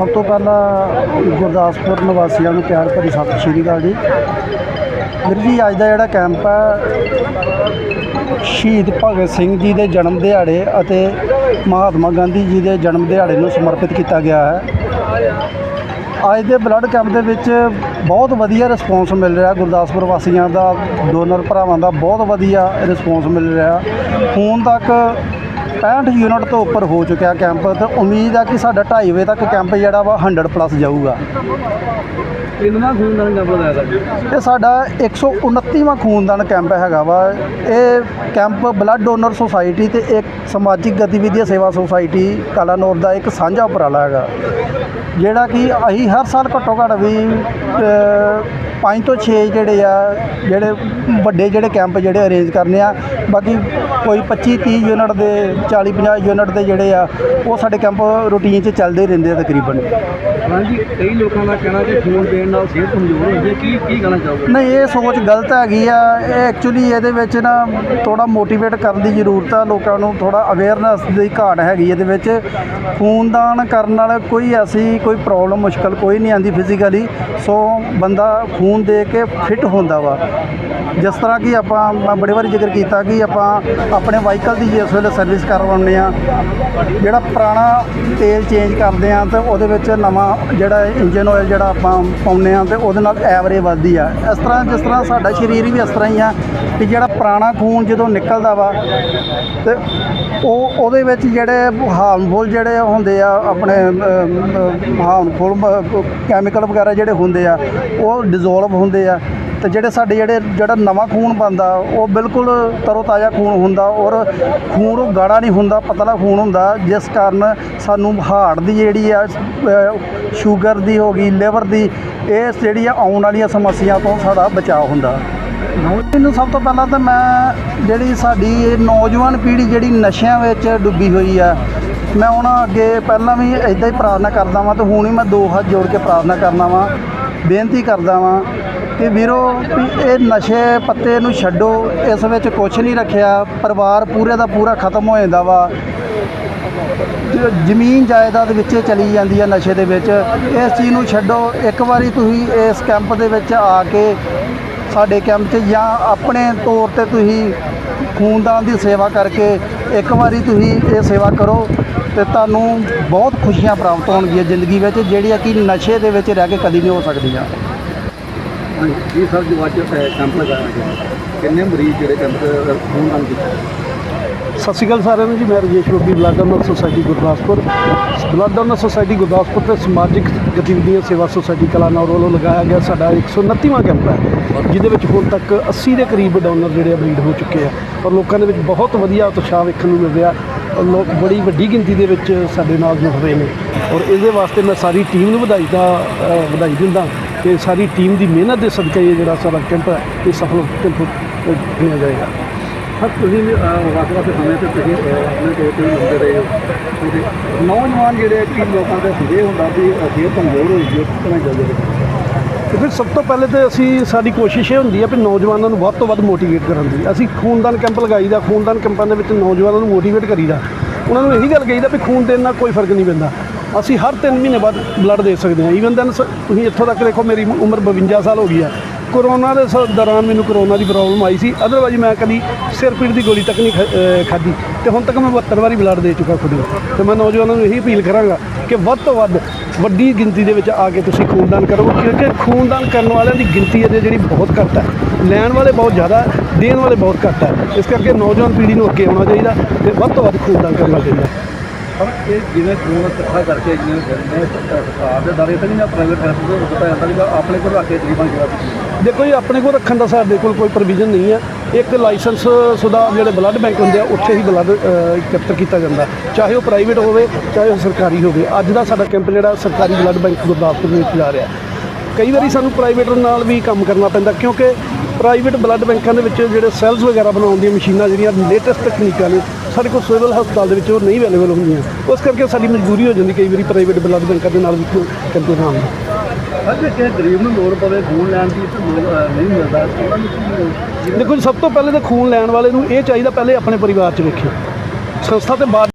ਸਭ ਤੋਂ ਪਹਿਲਾਂ ਗੁਰਦਾਸਪੁਰ ਨਿਵਾਸੀਆਂ ਨੂੰ ਪਿਆਰ ਭਰੀ ਸਤਿ ਸ਼੍ਰੀ ਅਕਾਲ ਜੀ। ਵੀਰ ਜੀ, ਅੱਜ ਦਾ ਜਿਹੜਾ ਕੈਂਪ ਹੈ, ਸ਼ਹੀਦ ਭਗਤ ਸਿੰਘ ਜੀ ਦੇ ਜਨਮ ਦਿਹਾੜੇ ਅਤੇ ਮਹਾਤਮਾ ਗਾਂਧੀ ਜੀ ਦੇ ਜਨਮ ਦਿਹਾੜੇ ਨੂੰ ਸਮਰਪਿਤ ਕੀਤਾ ਗਿਆ ਹੈ। ਅੱਜ ਦੇ ਬਲੱਡ ਕੈਂਪ ਦੇ ਵਿੱਚ ਬਹੁਤ ਵਧੀਆ ਰਿਸਪੌਂਸ ਮਿਲ ਰਿਹਾ। ਗੁਰਦਾਸਪੁਰ ਵਾਸੀਆਂ ਦਾ ਡੋਨਰ ਭਰਾਵਾਂ ਦਾ ਬਹੁਤ ਵਧੀਆ ਰਿਸਪੌਂਸ ਮਿਲ ਰਿਹਾ। ਹੁਣ ਤੱਕ 65 ਯੂਨਿਟ ਤੋਂ ਉੱਪਰ ਹੋ ਚੁੱਕਿਆ ਕੈਂਪ ਤੇ ਉਮੀਦ ਆ ਕਿ ਸਾਡਾ 2.5 ਵਜੇ ਤੱਕ ਕੈਂਪ ਜਿਹੜਾ ਵਾ 100 ਪਲੱਸ ਜਾਊਗਾ। ਕਿੰਨਾ ਖੂਨਦਾਨ ਕੈਂਪ ਲਗਾਇਆ ਸਰ ਇਹ ਸਾਡਾ 129ਵਾਂ ਖੂਨਦਾਨ ਕੈਂਪ ਹੈਗਾ ਵਾ। ਇਹ ਕੈਂਪ ਬਲੱਡ ਡੋਨਰ ਸੁਸਾਇਟੀ ਤੇ ਇੱਕ ਸਮਾਜਿਕ ਗਤੀਵਿਧੀ ਸੇਵਾ ਸੁਸਾਇਟੀ ਕਲਾਨੌਰ ਦਾ ਇੱਕ ਸਾਂਝਾ ਉਪਰਾਲਾ ਹੈਗਾ। ਜਿਹੜਾ ਕਿ ਅਸੀਂ ਹਰ ਸਾਲ ਘੱਟੋ ਘੱਟ ਵੀ 5 ਤੋਂ 6 ਜਿਹੜੇ ਆ ਜਿਹੜੇ ਵੱਡੇ ਜਿਹੜੇ ਕੈਂਪ ਜਿਹੜੇ ਅਰੇਂਜ ਕਰਨੇ ਆ ਬਾਕੀ ਕੋਈ 25 30 ਯੂਨਿਟ ਦੇ 40 50 ਯੂਨਿਟ ਦੇ ਜਿਹੜੇ ਆ ਉਹ ਸਾਡੇ ਕੈਂਪ ਰੂਟੀਨ 'ਚ ਚੱਲਦੇ ਰਹਿੰਦੇ ਆ ਤਕਰੀਬਨ। ਹਾਂਜੀ ਕਈ ਲੋਕਾਂ ਦਾ ਕਹਿਣਾ ਕਿ ਖੂਨ ਦੇਣ ਨਾਲ ਸਿਹਤ ਕਮਜ਼ੋਰ ਹੁੰਦੀ ਹੈ। ਕੀ ਕੀ ਕਹਿਣਾ ਚਾਹੋਗੇ ਨਹੀਂ ਇਹ ਸੋਚ ਗਲਤ ਹੈਗੀ ਆ। ਇਹ ਐਕਚੁਅਲੀ ਇਹਦੇ ਵਿੱਚ ਨਾ ਥੋੜਾ ਮੋਟੀਵੇਟ ਕਰਨ ਦੀ ਜ਼ਰੂਰਤ ਆ ਲੋਕਾਂ ਨੂੰ ਥੋੜਾ ਅਵੇਅਰਨੈਸ ਦੀ ਘਾਟ ਹੈਗੀ ਇਹਦੇ ਵਿੱਚ। ਖੂਨਦਾਨ ਕਰਨ ਨਾਲ ਕੋਈ ਐਸੀ ਕੋਈ ਪ੍ਰੋਬਲਮ ਮੁਸ਼ਕਲ ਕੋਈ ਨਹੀਂ ਆਂਦੀ ਫਿਜ਼ੀਕਲੀ ਸੋ ਬੰਦਾ ਖੂਨ ਦੇ ਕੇ ਫਿੱਟ ਹੁੰਦਾ ਵਾ। ਜਿਸ ਤਰ੍ਹਾਂ ਕਿ ਆਪਾਂ, ਮੈਂ ਬੜੇ ਵਾਰੀ ਜ਼ਿਕਰ ਕੀਤਾ ਕਿ ਆਪਾਂ ਆਪਣੇ ਵਾਹੀਕਲ ਦੀ ਜਿਸ ਵੇਲੇ ਸਰਵਿਸ ਕਰਵਾਉਂਦੇ ਆ ਜਿਹੜਾ ਪੁਰਾਣਾ ਤੇਲ ਚੇਂਜ ਕਰਦੇ ਆ ਤੇ ਉਹਦੇ ਵਿੱਚ ਨਵਾਂ ਜਿਹੜਾ ਇੰਜਨ ਆਇਲ ਜਿਹੜਾ ਆਪਾਂ ਪਾਉਂਦੇ ਆ ਤੇ ਉਹਦੇ ਨਾਲ ਐਵਰੇਜ ਵੱਧਦੀ ਆ। ਇਸ ਤਰ੍ਹਾਂ, ਜਿਸ ਤਰ੍ਹਾਂ ਸਾਡਾ ਸਰੀਰ ਵੀ ਇਸ ਤਰ੍ਹਾਂ ਹੀ ਆ ਕਿ ਜਿਹੜਾ ਪੁਰਾਣਾ ਖੂਨ ਜਦੋਂ ਨਿਕਲਦਾ ਵਾ ਤੇ ਉਹ ਉਹਦੇ ਵਿੱਚ ਜਿਹੜੇ ਹਾਰਮਫੁਲ ਜਿਹੜੇ ਹੁੰਦੇ ਆ, ਆਪਣੇ ਹਾਰਮਫੁਲ ਕੈਮੀਕਲ ਵਗੈਰਾ ਜਿਹੜੇ ਹੁੰਦੇ ਆ, ਉਹ ਡਿਜ਼ੋਲਵ ਹੁੰਦੇ ਆ। ਤੇ ਜਿਹੜੇ ਸਾਡੇ ਜਿਹੜੇ, ਜਿਹੜਾ ਨਵਾਂ ਖੂਨ ਬਣਦਾ, ਉਹ ਬਿਲਕੁਲ ਤਰੋ ਤਾਜ਼ਾ ਖੂਨ ਹੁੰਦਾ ਔਰ ਖੂਨ ਉਹ ਗਾੜਾ ਨਹੀਂ ਹੁੰਦਾ, ਪਤਲਾ ਖੂਨ ਹੁੰਦਾ, ਜਿਸ ਕਾਰਨ ਸਾਨੂੰ ਹਾਰਟ ਦੀ ਜਿਹੜੀ ਆ ਸ਼ੂਗਰ ਦੀ ਹੋ ਗਈ ਲਿਵਰ ਦੀ, ਇਹ ਜਿਹੜੀ ਆ ਆਉਣ ਵਾਲੀਆਂ ਸਮੱਸਿਆ ਤੋਂ ਸਾਡਾ ਬਚਾਅ ਹੁੰਦਾ। ਮੈਨੂੰ ਸਭ ਤੋਂ ਪਹਿਲਾਂ ਤਾਂ ਮੈਂ ਜਿਹੜੀ ਸਾਡੀ ਇਹ ਨੌਜਵਾਨ ਪੀੜ੍ਹੀ ਜਿਹੜੀ ਨਸ਼ਿਆਂ ਵਿੱਚ ਡੁੱਬੀ ਹੋਈ ਆ, ਮੈਂ ਉਹਨਾਂ ਅੱਗੇ ਪਹਿਲਾਂ ਵੀ ਇਦਾਂ ਹੀ ਪ੍ਰਾਰਥਨਾ ਕਰਦਾ ਵਾਂ ਤੇ ਹੁਣ ਹੀ ਮੈਂ ਦੋ ਹੱਥ ਜੋੜ ਕੇ ਪ੍ਰਾਰਥਨਾ ਕਰਦਾ ਵਾਂ, ਬੇਨਤੀ ਕਰਦਾ ਵਾਂ ਕਿ ਵੀਰੋ ਵੀ ਇਹ ਨਸ਼ੇ ਪੱਤੇ ਨੂੰ ਛੱਡੋ, ਇਸ ਵਿੱਚ ਕੁਝ ਨਹੀਂ ਰੱਖਿਆ, ਪਰਿਵਾਰ ਪੂਰੇ ਦਾ ਪੂਰਾ ਖਤਮ ਹੋ ਜਾਂਦਾ ਵਾ। ਜ਼ਮੀਨ ਜਾਇਦਾਦ ਵਿੱਚ ਚਲੀ ਜਾਂਦੀ ਹੈ ਨਸ਼ੇ ਦੇ ਵਿੱਚ, ਇਸ ਚੀਜ਼ ਨੂੰ ਛੱਡੋ, ਇੱਕ ਵਾਰੀ ਤੁਸੀਂ ਇਸ ਕੈਂਪ ਦੇ ਵਿੱਚ ਆ ਕੇ ਸਾਡੇ ਕੈਂਪ 'ਚ ਜਾਂ ਆਪਣੇ ਤੌਰ ਤੇ ਤੁਸੀਂ ਖੂਨਦਾਨ ਦੀ ਸੇਵਾ ਕਰਕੇ ਇੱਕ ਵਾਰੀ ਤੁਸੀਂ ਇਹ ਸੇਵਾ ਕਰੋ ਤੇ ਤੁਹਾਨੂੰ ਬਹੁਤ ਖੁਸ਼ੀਆਂ ਪ੍ਰਾਪਤ ਹੋਣਗੀਆਂ ਜ਼ਿੰਦਗੀ ਵਿੱਚ, ਜਿਹੜੀਆਂ ਕਿ ਨਸ਼ੇ ਦੇ ਵਿੱਚ ਰਹਿ ਕੇ ਕਦੀ ਨਹੀਂ ਹੋ ਸਕਦੀਆਂ। ਜੀ ਸਰ, ਜੋ ਅੱਜ ਕੈਂਪ ਲਗਾਇਆ ਗਿਆ, ਕਿੰਨੇ ਮਰੀਜ਼ ਜਿਹੜੇ ਕੈਂਪ ਖੂਨਦਾਨ ਕੀਤਾ? ਸਤਿ ਸ਼੍ਰੀ ਅਕਾਲ ਸਾਰਿਆਂ ਨੂੰ ਜੀ, ਮੈਂ Rajesh Rogi blood donor society Gurdaspur. Blood donor society Gurdaspur ਤੇ ਸਮਾਜਿਕ ਗਤੀਵਿਧੀਆਂ ਸੇਵਾ ਸੁਸਾਇਟੀ ਕਲਾਨੌਰ ਵੱਲੋਂ ਲਗਾਇਆ ਗਿਆ ਸਾਡਾ 129ਵਾਂ ਕੈਂਪ ਹੈ, ਜਿਹਦੇ ਵਿੱਚ ਹੁਣ ਤੱਕ 80 ਦੇ ਕਰੀਬ ਡੋਨਰ ਜਿਹੜੇ ਆ ਬਲੀਡ ਹੋ ਚੁੱਕੇ ਆ। ਔਰ ਲੋਕਾਂ ਦੇ ਵਿੱਚ ਬਹੁਤ ਵਧੀਆ ਉਤਸ਼ਾਹ ਵੇਖਣ ਨੂੰ ਮਿਲ ਰਿਹਾ, ਔਰ ਲੋਕ ਬੜੀ ਵੱਡੀ ਗਿਣਤੀ ਦੇ ਵਿੱਚ ਸਾਡੇ ਨਾਲ ਜੁੜ ਰਹੇ ਨੇ। ਔਰ ਇਹਦੇ ਵਾਸਤੇ ਮੈਂ ਸਾਰੀ ਟੀਮ ਨੂੰ ਵਧਾਈ ਦਾ ਵਧਾਈ ਦਿੰਦਾ ਕਿ ਸਾਰੀ ਟੀਮ ਦੀ ਮਿਹਨਤ ਦੇ ਸਦਕਾ ਇਹ ਜਿਹੜਾ ਸਾਡਾ ਕੈਂਪ ਹੈ, ਇਹ ਸਫਲ ਕੈਂਪ ਹੋਇਆ ਜਾਏਗਾ। ਸਰ ਤੁਸੀਂ ਵੱਖ ਵੱਖ ਸਮੇਂ ਤੇ ਤੁਸੀਂ ਆਪਣੇ ਤੌਰ ਤੇ ਹੁੰਦੇ ਰਹੇ ਹੋ? ਤੇ ਨੌਜਵਾਨ ਜਿਹੜੇ ਕੀ ਲੋਕਾਂ ਦਾ ਇਹ ਹੁੰਦਾ ਵੀ ਅ, ਕਮਜ਼ੋਰ ਹੋਈ ਜੀ ਕਿਸ ਤਰ੍ਹਾਂ ਤੇ ਫਿਰ ਸਭ ਤੋਂ ਪਹਿਲੇ ਤੇ ਅਸੀਂ ਸਾਡੀ ਕੋਸ਼ਿਸ਼ ਇਹ ਹੁੰਦੀ ਹੈ ਵੀ ਨੌਜਵਾਨਾਂ ਨੂੰ ਵੱਧ ਤੋਂ ਵੱਧ ਮੋਟੀਵੇਟ ਕਰਨ ਦੀ। ਅਸੀਂ ਖੂਨਦਾਨ ਕੈਂਪ ਲਗਾਈਦਾ ਖੂਨਦਾਨ ਕੈਂਪਾਂ ਦੇ ਵਿੱਚ ਨੌਜਵਾਨਾਂ ਨੂੰ ਮੋਟੀਵੇਟ ਕਰੀਦਾ। ਉਹਨਾਂ ਨੂੰ ਇਹੀ ਗੱਲ ਕਹੀਦਾ ਵੀ ਖੂਨ ਦੇਣ ਨਾਲ ਕੋਈ ਫ਼ਰਕ ਨਹੀਂ ਪੈਂਦਾ। ਅਸੀਂ ਹਰ 3 ਮਹੀਨੇ ਬਾਅਦ ਬਲੱਡ ਦੇ ਸਕਦੇ ਹਾਂ। ਈਵਨ ਦੈਨ ਤੁਸੀਂ ਇੱਥੋਂ ਤੱਕ ਦੇਖੋ ਮੇਰੀ ਉਮਰ 52 ਸਾਲ ਹੋ ਗਈ ਆ। ਕਰੋਨਾ ਦੇ ਸ- ਦੌਰਾਨ ਮੈਨੂੰ ਕਰੋਨਾ ਦੀ ਪ੍ਰੋਬਲਮ ਆਈ ਸੀ। ਅਦਰਵਾਈਜ਼ ਮੈਂ ਕਦੀ ਸਿਰ ਪੀੜ ਦੀ ਗੋਲੀ ਤੱਕ ਨਹੀਂ ਖਾ- ਅਹ, ਖਾਧੀ। ਤੇ ਹੁਣ ਤੱਕ ਮੈਂ 72 ਵਾਰੀ ਬਲੱਡ ਦੇ ਚੁੱਕਾ ਖੁਦ ਨੂੰ। ਤੇ ਮੈਂ ਨੌਜਵਾਨਾਂ ਨੂੰ ਇਹੀ ਅਪੀਲ ਕਰਾਂਗਾ ਕਿ ਵੱਧ ਤੋਂ ਵੱਧ ਵੱਡੀ ਗਿਣਤੀ ਦੇ ਵਿੱਚ ਆ ਕੇ ਤੁਸੀਂ ਖੂਨਦਾਨ ਕਰੋ, ਕਿਉਂਕਿ ਖੂਨਦਾਨ ਕਰਨ ਵਾਲਿਆਂ ਦੀ ਗਿਣਤੀ ਇਹਦੇ ਜਿਹੜੀ ਬਹੁਤ ਘੱਟ ਹੈ। ਲੈਣ ਵਾਲੇ ਬਹੁਤ ਜ਼ਿਆਦਾ ਦੇਣ ਵਾਲੇ ਬਹੁਤ ਘੱਟ ਹੈ। ਇਸ ਕਰਕੇ ਨੌਜਵਾਨ ਪੀੜ੍ਹੀ ਨੂੰ ਅੱਗੇ ਆਉਣਾ ਚਾਹੀਦਾ ਤੇ ਵੱਧ ਤੋਂ ਵੱਧ ਖੂਨਦਾਨ ਕਰਨਾ ਚਾਹੀਦਾ। ਪਰ ਇਹ ਜਿਵੇਂ ਖੂਨ ਇਕੱਠਾ ਕਰਕੇ ਜਿਵੇਂ ਫਿਰਦੇ ਸਰਕਾਰ ਦੇ ਦਾਰੇ ਤੇ ਨਹੀਂ ਪ੍ਰਾਈਵੇਟ ਹਸਪਤਾਲ ਤੋਂ ਪਤਾ ਜਾਂਦਾ ਵੀ ਆਪਣੇ ਕੋਲ ਰੱਖ ਕੇ ਤਕਰੀਬਨ ਜਿਹੜਾ ਦੇਖੋ ਜੀ, ਆਪਣੇ ਕੋਲ ਰੱਖਣ ਦਾ ਸਾਡੇ ਕੋਲ ਕੋਈ ਪ੍ਰੋਵੀਜ਼ਨ ਨਹੀਂ ਹੈ। ਇੱਕ ਲਾਇਸੈਂਸ ਸੁਦਾ ਜਿਹੜੇ ਬਲੱਡ ਬੈਂਕ ਹੁੰਦੇ ਆ, ਉੱਥੇ ਹੀ ਬਲੱਡ ਕੈਪਚਰ ਕੀਤਾ ਜਾਂਦਾ। ਚਾਹੇ ਉਹ ਪ੍ਰਾਈਵੇਟ ਹੋਵੇ, ਚਾਹੇ ਉਹ ਸਰਕਾਰੀ ਹੋਵੇ। ਅੱਜ ਦਾ ਸਾਡਾ ਕੈਂਪ ਜਿਹੜਾ ਸਰਕਾਰੀ ਬਲੱਡ ਬੈਂਕ ਗੁਰਦਾਸਪੁਰ ਵਿੱਚ ਜਾ ਰਿਹਾ। ਕਈ ਵਾਰੀ ਸਾਨੂੰ ਪ੍ਰਾਈਵੇਟ ਨਾਲ ਵੀ ਕੰਮ ਕਰਨਾ ਪੈਂਦਾ ਕਿਉਂਕਿ ਪ੍ਰਾਈਵੇਟ ਬਲੱਡ ਬੈਂਕਾਂ ਦੇ ਵਿੱਚ ਜਿਹੜੇ ਸੈਲਸ ਵਗੈਰਾ ਬਣਾਉਣ ਦੀਆਂ ਮਸ਼ੀਨਾਂ ਜਿਹੜੀਆਂ ਲੇਟੈਸਟ ਤਕਨੀਕਾਂ ਨੇ ਸਾਡੇ ਕੋਲ ਸਿਵਲ ਹਸਪਤਾਲ ਦੇ ਵਿੱਚ ਉਹ ਨਹੀਂ ਅਵੇਲੇਬਲ ਹੁੰਦੀਆਂ। ਉਸ ਕਰਕੇ ਸਾਡੀ ਮਜਬੂਰੀ ਹੋ ਜਾਂਦੀ ਕਈ ਵਾਰੀ ਪ੍ਰਾਈਵੇਟ ਬਲੱਡ ਬੈਂਕਾਂ ਦੇ ਨਾਲ ਵੀ ਕੈਂਪ ਲਗਾਉਣ ਦੀ ਅੱਜ ਕਿਸੇ ਗਰੀਬ ਨੂੰ ਲੋੜ ਪਵੇ ਖੂਨ ਲੈਣ ਦੀ ਤਾਂ ਨਹੀਂ ਮਿਲਦਾ। ਉਹਨਾਂ ਨੂੰ ਦੇਖੋ ਜੀ ਸਭ ਤੋਂ ਪਹਿਲੇ ਤਾਂ ਖੂਨ ਲੈਣ ਵਾਲੇ ਨੂੰ ਇਹ ਚਾਹੀਦਾ ਪਹਿਲੇ ਆਪਣੇ ਪਰਿਵਾਰ 'ਚ ਵੇਖੇ ਸੰਸਥਾ ਤੇ ਬਾਅਦ